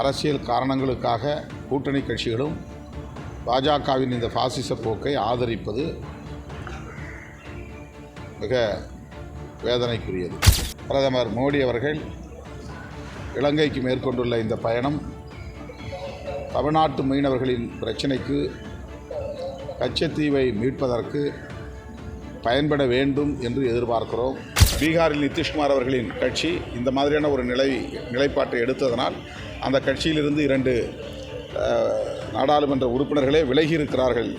அரசியல் காரணங்களுக்காக கூட்டணி கட்சிகளும் பாஜகவின் இந்த பாசிச போக்கை ஆதரிப்பது மிக வேதனைக்குரியது. பிரதமர் மோடி அவர்கள் இலங்கைக்கு மேற்கொண்டுள்ள இந்த பயணம் தமிழ்நாட்டு மீனவர்களின் பிரச்சினைக்கு கச்சத்தீவை மீட்பதற்கு பயன்பட வேண்டும் என்று எதிர்பார்க்கிறோம். பீகாரில் நிதிஷ்குமார் அவர்களின் கட்சி இந்த மாதிரியான ஒரு நிலை நிலைப்பாட்டை எடுத்ததனால் அந்த கட்சியிலிருந்து இரண்டு நாடாளுமன்ற உறுப்பினர்களே விலகி இருக்கிறார்கள்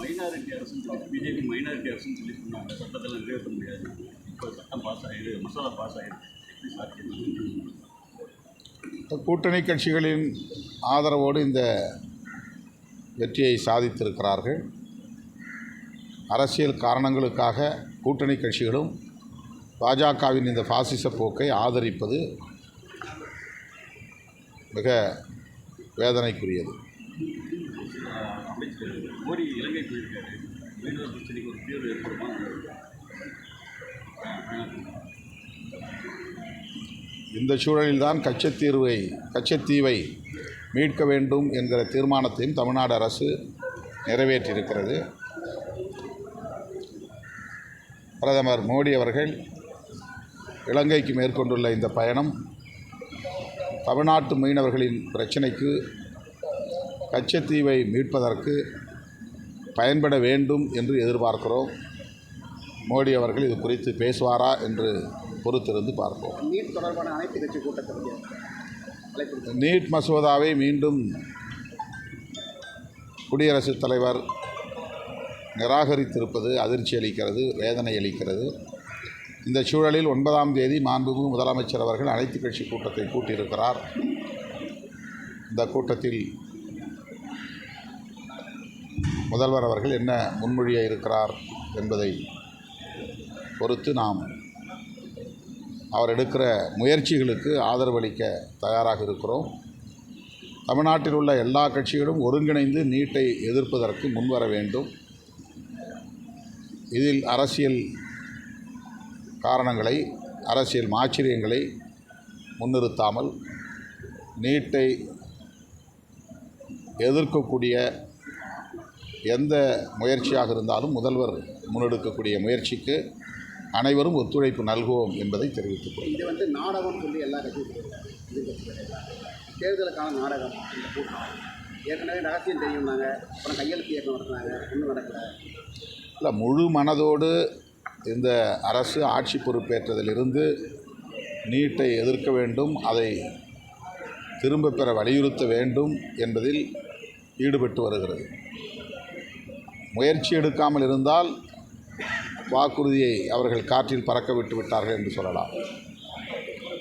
மைனாரிட்டி அரசுன்னு சொல்லி பிஜேபி மைனாரிட்டி அரசுன்னு சொல்லி சொன்னாங்க. சட்டத்தில் நிறைவேற்ற முடியாது. இப்போ சட்டம் பாஸ் ஆகிடு மசோதா பாஸ் ஆகிடு எப்படி சாத்தியம் கூட்டணி கட்சிகளின் ஆதரவோடு இந்த வெற்றியை சாதித்திருக்கிறார்கள். அரசியல் காரணங்களுக்காக கூட்டணி கட்சிகளும் பாஜகவின் இந்த பாசிச போக்கை ஆதரிப்பது மிக வேதனைக்குரியது அமைச்சர் மோடி இலங்கை போயிருக்காரு மீனவர் பிரச்சனைக்கு ஒரு தீர்வு ஏற்படுமா? இந்த சூழலில்தான் கச்சத்தீர்வை கச்சத்தீவை மீட்க வேண்டும் என்கிற தீர்மானத்தையும் தமிழ்நாடு அரசு நிறைவேற்றியிருக்கிறது. பிரதமர் மோடி அவர்கள் இலங்கைக்கு மேற்கொண்டுள்ள இந்த பயணம் தமிழ்நாட்டு மீனவர்களின் பிரச்சினைக்கு கச்சத்தீவை மீட்பதற்கு பயன்பட வேண்டும் என்று எதிர்பார்க்கிறோம். மோடி அவர்கள் இது குறித்து பேசுவாரா என்று பொறுத்திருந்து பார்ப்போம். நீட் தொடர்பான அனைத்து கட்சி கூட்டத்திற்கு நீட் மசோதாவை மீண்டும் குடியரசுத் தலைவர் நிராகரித்திருப்பது அதிர்ச்சி அளிக்கிறது வேதனை அளிக்கிறது. இந்த சூழலில் ஒன்பதாம் தேதி மாண்புமிகு முதலமைச்சர் அவர்கள் அனைத்து கட்சி கூட்டத்தை கூட்டியிருக்கிறார். இந்த கூட்டத்தில் முதல்வர் அவர்கள் என்ன முன்மொழிய இருக்கிறார் என்பதை பொறுத்து நாம் அவர் எடுக்கிற முயற்சிகளுக்கு ஆதரவளிக்க தயாராக இருக்கிறோம். தமிழ்நாட்டில் உள்ள எல்லா கட்சிகளும் ஒருங்கிணைந்து நீட்டை எதிர்ப்பதற்கு முன்வர வேண்டும். இதில் அரசியல் காரணங்களை அரசியல் மாச்சரியங்களை முன்னிறுத்தாமல் நீட்டை எதிர்க்கக்கூடிய எந்த முயற்சியாக இருந்தாலும் முதல்வர் முன்னெடுக்கக்கூடிய முயற்சிக்கு அனைவரும் ஒத்துழைப்பு நல்குவோம் என்பதை தெரிவித்துக் கொள்கிறேன். இது வந்து நாடகம் சொல்லி எல்லா தேர்தலுக்கான நாடகம் இந்த கூட்டம். ஏற்கனவே ரகசியம் தெரியும்னாங்க. அப்புறம் கையெழுத்து இயக்கம் நடத்தினாங்க. ஒன்றும் நடக்கல. இல்லை முழு மனதோடு இந்த அரசு ஆட்சி பொறுப்பேற்றதிலிருந்து நீட்டை எதிர்க்க வேண்டும் அதை திரும்ப பெற வலியுறுத்த வேண்டும் என்பதில் ஈடுபட்டு வருகிறது. முயற்சி எடுக்காமல் இருந்தால் வாக்குறுதியை அவர்கள் காற்றில் பறக்க விட்டு விட்டார்கள் என்று சொல்லலாம்.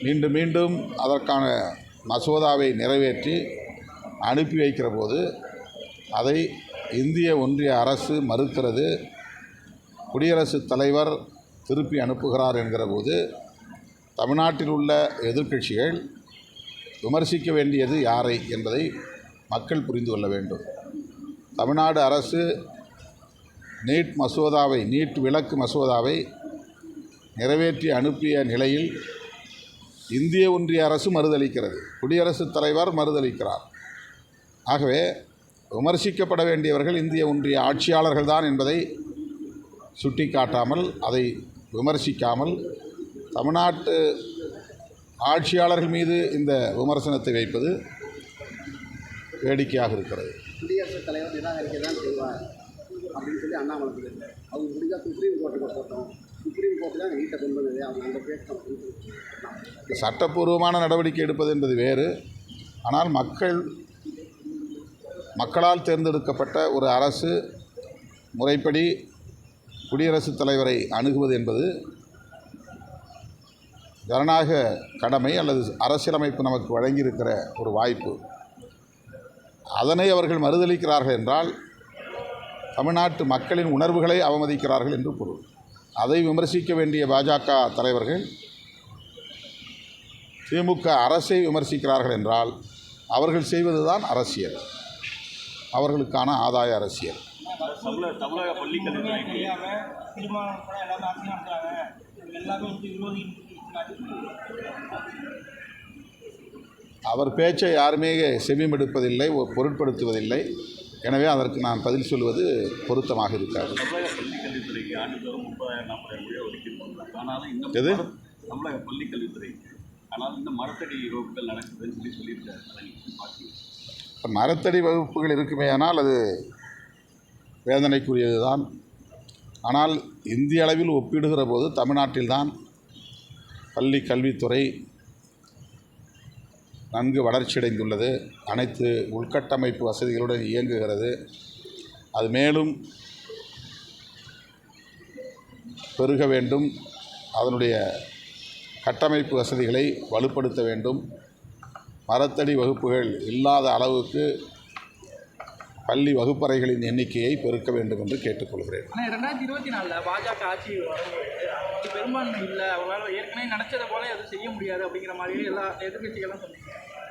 மீண்டும் மீண்டும் அதற்கான மசோதாவை நிறைவேற்றி அனுப்பி வைக்கிற போது அதை இந்திய ஒன்றிய அரசு மறுக்கிறது. குடியரசுத் தலைவர் திருப்பி அனுப்புகிறார் என்கிற போது தமிழ்நாட்டில் உள்ள எதிர்க்கட்சிகள் விமர்சிக்க வேண்டியது யாரை என்பதை மக்கள் புரிந்து கொள்ள வேண்டும். தமிழ்நாடு அரசு நீட் மசோதாவை நீட் விலக்கு மசோதாவை நிறைவேற்றி அனுப்பிய நிலையில் இந்திய ஒன்றிய அரசு மறுதளிக்கிறது. குடியரசுத் தலைவர் மறுதளிக்கிறார். ஆகவே விமர்சிக்கப்பட வேண்டியவர்கள் இந்திய ஒன்றிய ஆட்சியாளர்கள் தான் சுட்டிக்காட்டாமல் அதை விமர்சிக்காமல் தமிழ்நாட்டு ஆட்சியாளர்கள் மீது இந்த விமர்சனத்தை வைப்பது வேடிக்கையாக இருக்கிறது. குடியரசுத் தலைவர் நிராகரிக்க தான் செய்வார் அப்படின்னு சொல்லி அண்ணாமலை அவங்க முடிஞ்சா சுப்ரீம் கோர்ட்டுக்கு போட்டோம் சுப்ரீம் கோர்ட்டு தான் நீட்டை கொண்டு வந்தது அவங்க அங்கே பேசணும் சட்டப்பூர்வமான நடவடிக்கை எடுப்பது என்பது வேறு. ஆனால் மக்கள் மக்களால் தேர்ந்தெடுக்கப்பட்ட ஒரு அரசு முறைப்படி குடியரசுத் தலைவரை அணுகுவது என்பது ஜனநாயக கடமை அல்லது அரசியலமைப்பு நமக்கு வழங்கியிருக்கிற ஒரு வாய்ப்பு. அதனை அவர்கள் மறுதளிக்கிறார்கள் என்றால் தமிழ்நாட்டு மக்களின் உணர்வுகளை அவமதிக்கிறார்கள் என்று பொருள். அதை விமர்சிக்க வேண்டிய பாஜக தலைவர்கள் திமுக அரசை விமர்சிக்கிறார்கள் என்றால் அவர்கள் செய்வதுதான் அரசியல். அவர்களுக்கான ஆதாய அரசியல். தமிழக தமிழக பள்ளி கல்வித்துறைக்கு தெரியாமல் திருமணம் கூட எல்லாமே அரசியல் நடத்துறாங்க எல்லாமே விரோதி அவர் பேச்சை யாருமே செவிமெடுப்பதில்லை பொருட்படுத்துவதில்லை. எனவே அதற்கு நான் பதில் சொல்வது பொருத்தமாக இருக்காது. எது? தமிழக பள்ளி கல்வித்துறை ஆனாலும் இந்த மரத்தடி வகுப்புகள் நடக்குதுன்னு சொல்லி சொல்லியிருக்காரு. மரத்தடி வகுப்புகள் இருக்குமேயானால் அது வேதனைக்குரியது தான் ஆனால் இந்திய அளவில் ஒப்பிடுகிற போது தமிழ்நாட்டில்தான் பள்ளி கல்வித்துறை நன்கு வளர்ச்சியடைந்துள்ளது அனைத்து உள்கட்டமைப்பு வசதிகளுடன் இயங்குகிறது. அது மேலும் பெருக வேண்டும். அதனுடைய கட்டமைப்பு வசதிகளை வலுப்படுத்த வேண்டும். மரத்தடி வகுப்புகள் இல்லாத அளவுக்கு பள்ளி வகுப்பறைகளின் எண்ணிக்கையை பெருக்க வேண்டும் என்று கேட்டுக்கொள்கிறேன். ஆனால் ரெண்டாயிரத்தி இருபத்தி நாலில் பாஜக ஆட்சி வரும்போது பெரும்பான்மை இல்லை. அவங்களால ஏற்கனவே நினச்சதை போல எதுவும் செய்ய முடியாது அப்படிங்கிற மாதிரி எல்லா எதிர்கட்சிகளும் சொன்னீங்க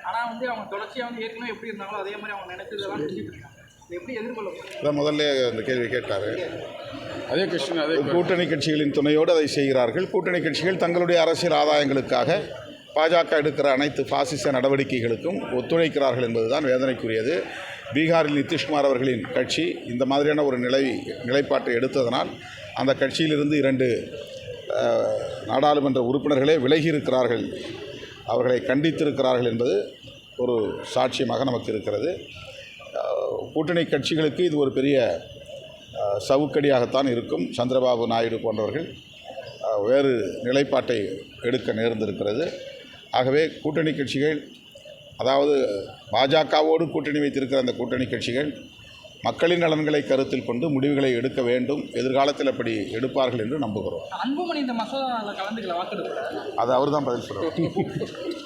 ஆனால் வந்து அவங்க தொடர்ச்சியாக வந்து ஏற்கனவே எப்படி இருந்தாங்களோ அதே மாதிரி அவங்க நினைச்சதெல்லாம் செஞ்சுட்டு இருக்காங்க. இதை எப்படி எதிர்கொள்ள முதல்ல இந்த கேள்வி கேட்டார். அதே கொஸ்டின் அதே கூட்டணி கட்சிகளின் துணையோடு அதை செய்கிறார்கள். கூட்டணி கட்சிகள் தங்களுடைய அரசியல் ஆதாயங்களுக்காக பாஜக எடுக்கிற அனைத்து பாசிச நடவடிக்கைகளுக்கும் ஒத்துழைக்கிறார்கள் என்பதுதான் வேதனைக்குரியது. பீகாரில் நிதிஷ்குமார் அவர்களின் கட்சி இந்த மாதிரியான ஒரு நிலை நிலைப்பாட்டை எடுத்ததனால் அந்த கட்சியிலிருந்து இரண்டு நாடாளுமன்ற உறுப்பினர்களே விலகி இருக்கிறார்கள் அவர்களை கண்டித்திருக்கிறார்கள் என்பது ஒரு சாட்சியமாக நமக்கு இருக்கிறது. கூட்டணி கட்சிகளுக்கு இது ஒரு பெரிய சவுக்கடியாகத்தான் இருக்கும். சந்திரபாபு நாயுடு போன்றவர்கள் வேறு நிலைப்பாட்டை எடுக்க நேர்ந்திருக்கிறது. ஆகவே கூட்டணி கட்சிகள் அதாவது பாஜகவோடு கூட்டணி வைத்திருக்கிற அந்த கூட்டணி கட்சிகள் மக்களின் நலன்களை கருத்தில் கொண்டு முடிவுகளை எடுக்க வேண்டும். எதிர்காலத்தில் அப்படி எடுப்பார்கள் என்று நம்புகிறோம். அன்புமணி இந்த மசோதாவில் கலந்துக்கல வாக்கெடுப்பு. அது அவர் தான் பதில் சொல்கிறார்